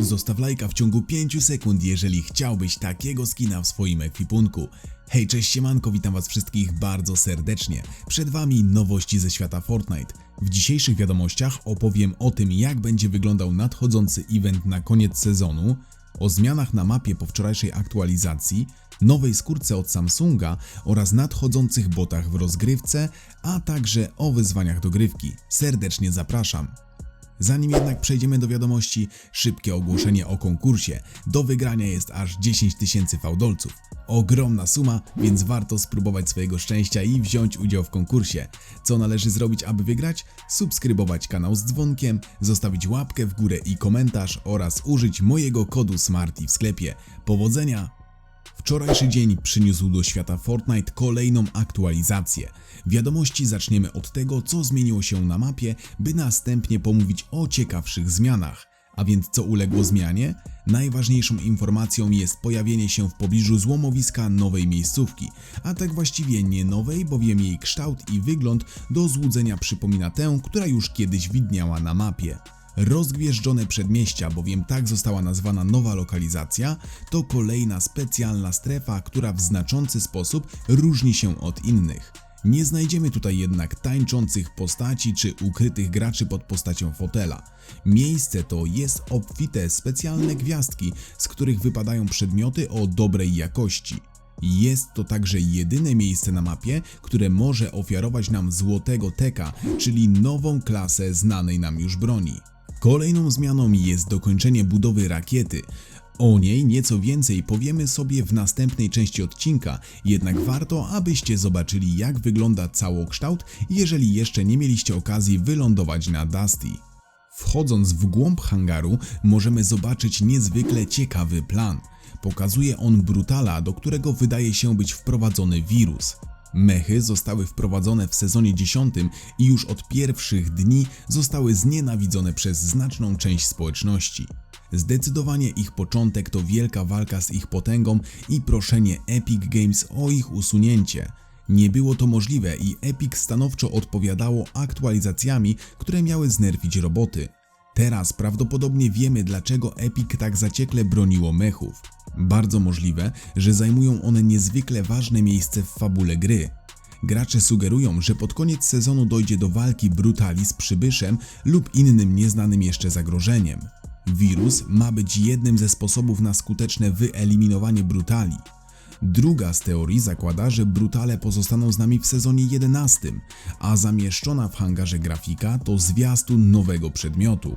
Zostaw lajka w ciągu 5 sekund, jeżeli chciałbyś takiego skina w swoim ekwipunku. Hej, cześć siemanko, witam was wszystkich bardzo serdecznie. Przed wami nowości ze świata Fortnite. W dzisiejszych wiadomościach opowiem o tym, jak będzie wyglądał nadchodzący event na koniec sezonu, o zmianach na mapie po wczorajszej aktualizacji, nowej skórce od Samsunga oraz nadchodzących botach w rozgrywce, a także o wyzwaniach do grywki. Serdecznie zapraszam. Zanim jednak przejdziemy do wiadomości, szybkie ogłoszenie o konkursie. Do wygrania jest aż 10 tysięcy fałdolców. Ogromna suma, więc warto spróbować swojego szczęścia i wziąć udział w konkursie. Co należy zrobić, aby wygrać? Subskrybować kanał z dzwonkiem, zostawić łapkę w górę i komentarz oraz użyć mojego kodu SMARTY w sklepie. Powodzenia! Wczorajszy dzień przyniósł do świata Fortnite kolejną aktualizację. Wiadomości zaczniemy od tego, co zmieniło się na mapie, by następnie pomówić o ciekawszych zmianach. A więc co uległo zmianie? Najważniejszą informacją jest pojawienie się w pobliżu złomowiska nowej miejscówki, a tak właściwie nie nowej, bowiem jej kształt i wygląd do złudzenia przypomina tę, która już kiedyś widniała na mapie. Rozgwieżdżone przedmieścia, bowiem tak została nazwana nowa lokalizacja, to kolejna specjalna strefa, która w znaczący sposób różni się od innych. Nie znajdziemy tutaj jednak tańczących postaci czy ukrytych graczy pod postacią fotela. Miejsce to jest obfite specjalne gwiazdki, z których wypadają przedmioty o dobrej jakości. Jest to także jedyne miejsce na mapie, które może ofiarować nam złotego teka, czyli nową klasę znanej nam już broni. Kolejną zmianą jest dokończenie budowy rakiety. O niej nieco więcej powiemy sobie w następnej części odcinka, jednak warto, abyście zobaczyli jak wygląda całokształt, jeżeli jeszcze nie mieliście okazji wylądować na Dusty. Wchodząc w głąb hangaru, możemy zobaczyć niezwykle ciekawy plan. Pokazuje on brutala, do którego wydaje się być wprowadzony wirus. Mechy zostały wprowadzone w sezonie 10 i już od pierwszych dni zostały znienawidzone przez znaczną część społeczności. Zdecydowanie ich początek to wielka walka z ich potęgą i proszenie Epic Games o ich usunięcie. Nie było to możliwe i Epic stanowczo odpowiadało aktualizacjami, które miały znerfić roboty. Teraz prawdopodobnie wiemy, dlaczego Epic tak zaciekle broniło mechów. Bardzo możliwe, że zajmują one niezwykle ważne miejsce w fabule gry. Gracze sugerują, że pod koniec sezonu dojdzie do walki brutali z przybyszem lub innym nieznanym jeszcze zagrożeniem. Wirus ma być jednym ze sposobów na skuteczne wyeliminowanie brutali. Druga z teorii zakłada, że brutale pozostaną z nami w sezonie 11, a zamieszczona w hangarze grafika to zwiastun nowego przedmiotu.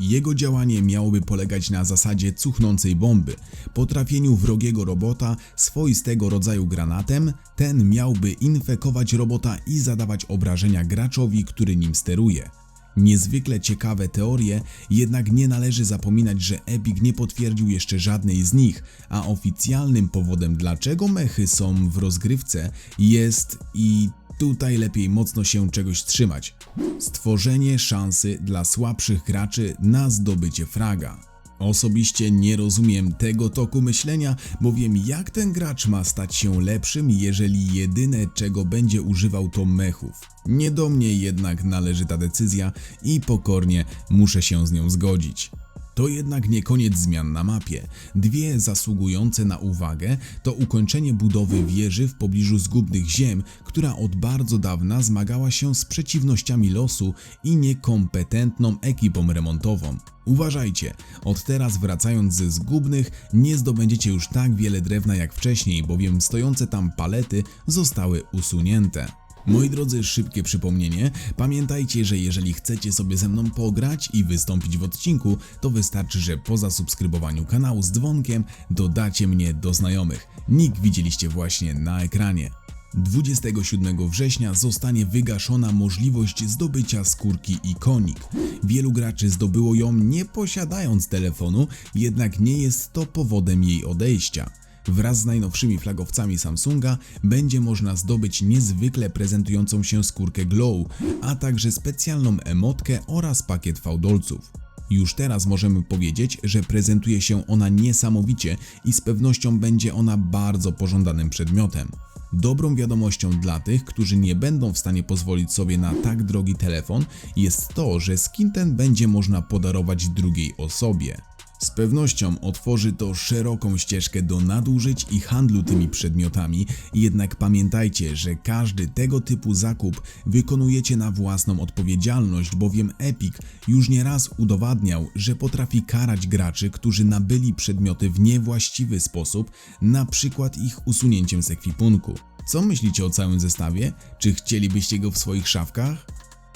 Jego działanie miałoby polegać na zasadzie cuchnącej bomby. Po trafieniu wrogiego robota swoistego rodzaju granatem, ten miałby infekować robota i zadawać obrażenia graczowi, który nim steruje. Niezwykle ciekawe teorie, jednak nie należy zapominać, że Epic nie potwierdził jeszcze żadnej z nich, a oficjalnym powodem dlaczego mechy są w rozgrywce jest i tutaj lepiej mocno się czegoś trzymać. Stworzenie szansy dla słabszych graczy na zdobycie fraga. Osobiście nie rozumiem tego toku myślenia, bowiem jak ten gracz ma stać się lepszym, jeżeli jedyne czego będzie używał to mechów. Nie do mnie jednak należy ta decyzja i pokornie muszę się z nią zgodzić. To jednak nie koniec zmian na mapie. Dwie zasługujące na uwagę to ukończenie budowy wieży w pobliżu zgubnych ziem, która od bardzo dawna zmagała się z przeciwnościami losu i niekompetentną ekipą remontową. Uważajcie, od teraz wracając ze zgubnych nie zdobędziecie już tak wiele drewna jak wcześniej, bowiem stojące tam palety zostały usunięte. Moi drodzy, szybkie przypomnienie. Pamiętajcie, że jeżeli chcecie sobie ze mną pograć i wystąpić w odcinku, to wystarczy, że po zasubskrybowaniu kanału z dzwonkiem dodacie mnie do znajomych. Nick widzieliście właśnie na ekranie. 27 września zostanie wygaszona możliwość zdobycia skórki ikonik. Wielu graczy zdobyło ją nie posiadając telefonu, jednak nie jest to powodem jej odejścia. Wraz z najnowszymi flagowcami Samsunga będzie można zdobyć niezwykle prezentującą się skórkę Glow, a także specjalną emotkę oraz pakiet fałdolców. Już teraz możemy powiedzieć, że prezentuje się ona niesamowicie i z pewnością będzie ona bardzo pożądanym przedmiotem. Dobrą wiadomością dla tych, którzy nie będą w stanie pozwolić sobie na tak drogi telefon jest to, że skin ten będzie można podarować drugiej osobie. Z pewnością otworzy to szeroką ścieżkę do nadużyć i handlu tymi przedmiotami, jednak pamiętajcie, że każdy tego typu zakup wykonujecie na własną odpowiedzialność, bowiem Epic już nieraz udowadniał, że potrafi karać graczy, którzy nabyli przedmioty w niewłaściwy sposób, na przykład ich usunięciem z ekwipunku. Co myślicie o całym zestawie? Czy chcielibyście go w swoich szafkach?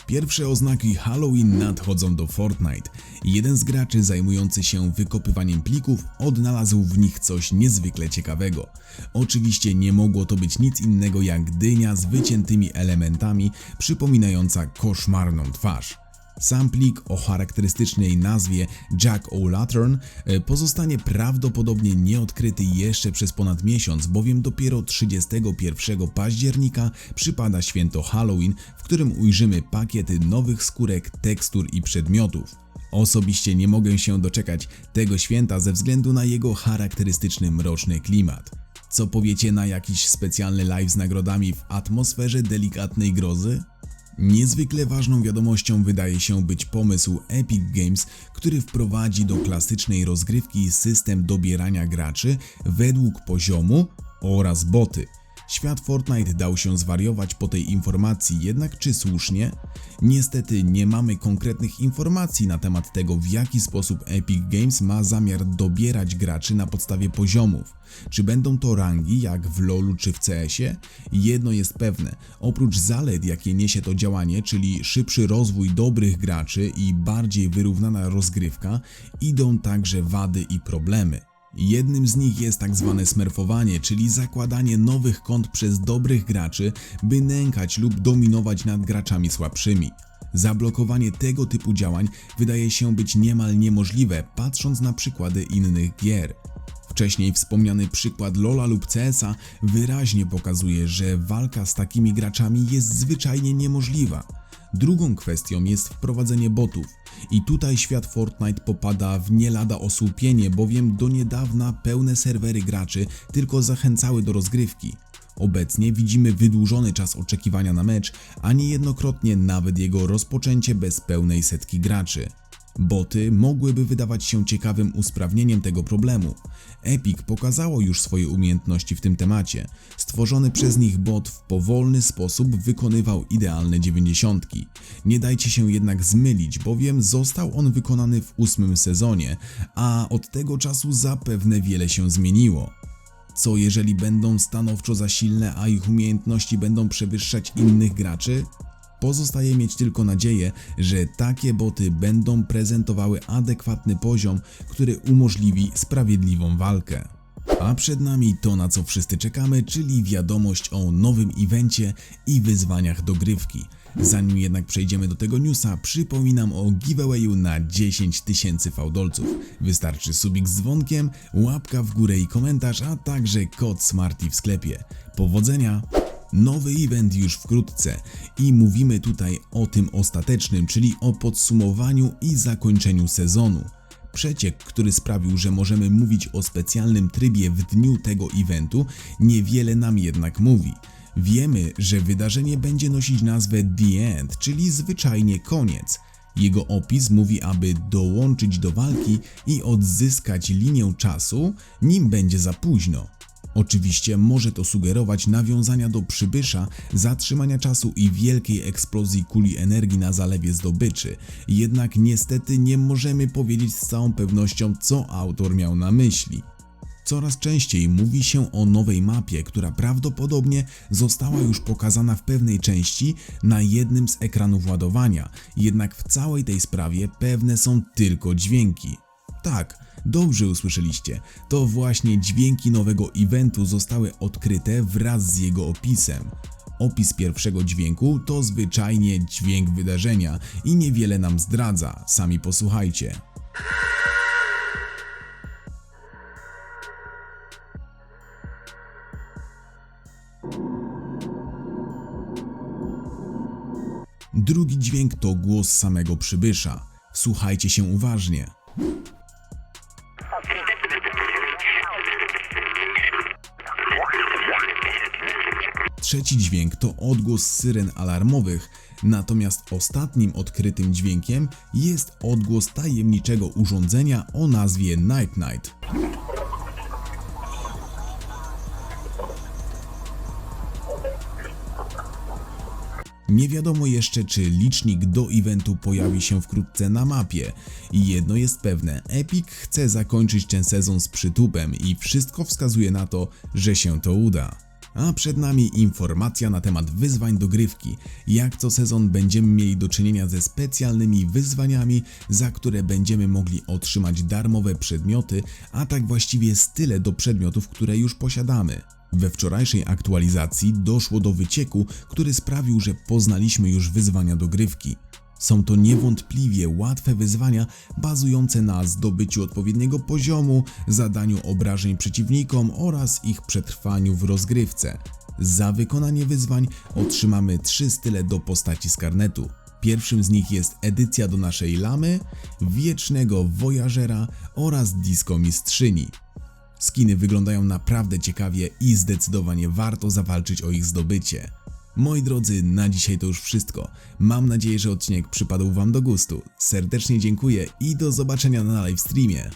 Pierwsze oznaki Halloween nadchodzą do Fortnite. Jeden z graczy zajmujący się wykopywaniem plików odnalazł w nich coś niezwykle ciekawego. Oczywiście nie mogło to być nic innego jak dynia z wyciętymi elementami, przypominająca koszmarną twarz. Sam plik o charakterystycznej nazwie Jack O'Lantern e, pozostanie prawdopodobnie nieodkryty jeszcze przez ponad miesiąc, bowiem dopiero 31 października przypada święto Halloween, w którym ujrzymy pakiety nowych skórek, tekstur i przedmiotów. Osobiście nie mogę się doczekać tego święta ze względu na jego charakterystyczny mroczny klimat. Co powiecie na jakiś specjalny live z nagrodami w atmosferze delikatnej grozy? Niezwykle ważną wiadomością wydaje się być pomysł Epic Games, który wprowadzi do klasycznej rozgrywki system dobierania graczy według poziomu oraz boty. Świat Fortnite dał się zwariować po tej informacji, jednak czy słusznie? Niestety nie mamy konkretnych informacji na temat tego, w jaki sposób Epic Games ma zamiar dobierać graczy na podstawie poziomów. Czy będą to rangi jak w LoLu czy w CS-ie? Jedno jest pewne, oprócz zalet jakie niesie to działanie, czyli szybszy rozwój dobrych graczy i bardziej wyrównana rozgrywka, idą także wady i problemy. Jednym z nich jest tak zwane smerfowanie, czyli zakładanie nowych kont przez dobrych graczy, by nękać lub dominować nad graczami słabszymi. Zablokowanie tego typu działań wydaje się być niemal niemożliwe, patrząc na przykłady innych gier. Wcześniej wspomniany przykład Lola lub CS-a wyraźnie pokazuje, że walka z takimi graczami jest zwyczajnie niemożliwa. Drugą kwestią jest wprowadzenie botów. I tutaj świat Fortnite popada w nie lada osłupienie, bowiem do niedawna pełne serwery graczy tylko zachęcały do rozgrywki. Obecnie widzimy wydłużony czas oczekiwania na mecz, a niejednokrotnie nawet jego rozpoczęcie bez pełnej setki graczy. Boty mogłyby wydawać się ciekawym usprawnieniem tego problemu. Epic pokazało już swoje umiejętności w tym temacie. Stworzony przez nich bot w powolny sposób wykonywał idealne dziewięćdziesiątki. Nie dajcie się jednak zmylić, bowiem został on wykonany w ósmym sezonie, a od tego czasu zapewne wiele się zmieniło. Co jeżeli będą stanowczo za silne, a ich umiejętności będą przewyższać innych graczy? Pozostaje mieć tylko nadzieję, że takie boty będą prezentowały adekwatny poziom, który umożliwi sprawiedliwą walkę. A przed nami to, na co wszyscy czekamy, czyli wiadomość o nowym evencie i wyzwaniach dogrywki. Zanim jednak przejdziemy do tego newsa, przypominam o giveawayu na 10 tysięcy fałdolców. Wystarczy subik z dzwonkiem, łapka w górę i komentarz, a także kod Smarty w sklepie. Powodzenia! Nowy event już wkrótce i mówimy tutaj o tym ostatecznym, czyli o podsumowaniu i zakończeniu sezonu. Przeciek, który sprawił, że możemy mówić o specjalnym trybie w dniu tego eventu, niewiele nam jednak mówi. Wiemy, że wydarzenie będzie nosić nazwę The End, czyli zwyczajnie koniec. Jego opis mówi, aby dołączyć do walki i odzyskać linię czasu, nim będzie za późno. Oczywiście może to sugerować nawiązania do przybysza, zatrzymania czasu i wielkiej eksplozji kuli energii na zalewie zdobyczy, jednak niestety nie możemy powiedzieć z całą pewnością, co autor miał na myśli. Coraz częściej mówi się o nowej mapie, która prawdopodobnie została już pokazana w pewnej części na jednym z ekranów ładowania, jednak w całej tej sprawie pewne są tylko dźwięki. Tak, dobrze usłyszeliście. To właśnie dźwięki nowego eventu zostały odkryte wraz z jego opisem. Opis pierwszego dźwięku to zwyczajnie dźwięk wydarzenia i niewiele nam zdradza, sami posłuchajcie. Drugi dźwięk to głos samego przybysza. Słuchajcie się uważnie. Trzeci dźwięk to odgłos syren alarmowych, Natomiast ostatnim odkrytym dźwiękiem jest odgłos tajemniczego urządzenia o nazwie Night Night. Nie wiadomo jeszcze, czy licznik do eventu pojawi się wkrótce na mapie. Jedno jest pewne, Epic chce zakończyć ten sezon z przytupem i wszystko wskazuje na to, że się to uda. A przed nami informacja na temat wyzwań dogrywki. Jak co sezon będziemy mieli do czynienia ze specjalnymi wyzwaniami, za które będziemy mogli otrzymać darmowe przedmioty, a tak właściwie style do przedmiotów, które już posiadamy. We wczorajszej aktualizacji doszło do wycieku, który sprawił, że poznaliśmy już wyzwania dogrywki. Są to niewątpliwie łatwe wyzwania bazujące na zdobyciu odpowiedniego poziomu, zadaniu obrażeń przeciwnikom oraz ich przetrwaniu w rozgrywce. Za wykonanie wyzwań otrzymamy trzy style do postaci z karnetu. Pierwszym z nich jest edycja do naszej lamy, wiecznego wojażera oraz disco mistrzyni. Skiny wyglądają naprawdę ciekawie i zdecydowanie warto zawalczyć o ich zdobycie. Moi drodzy, na dzisiaj to już wszystko. Mam nadzieję, że odcinek przypadł Wam do gustu. Serdecznie dziękuję i do zobaczenia na live streamie.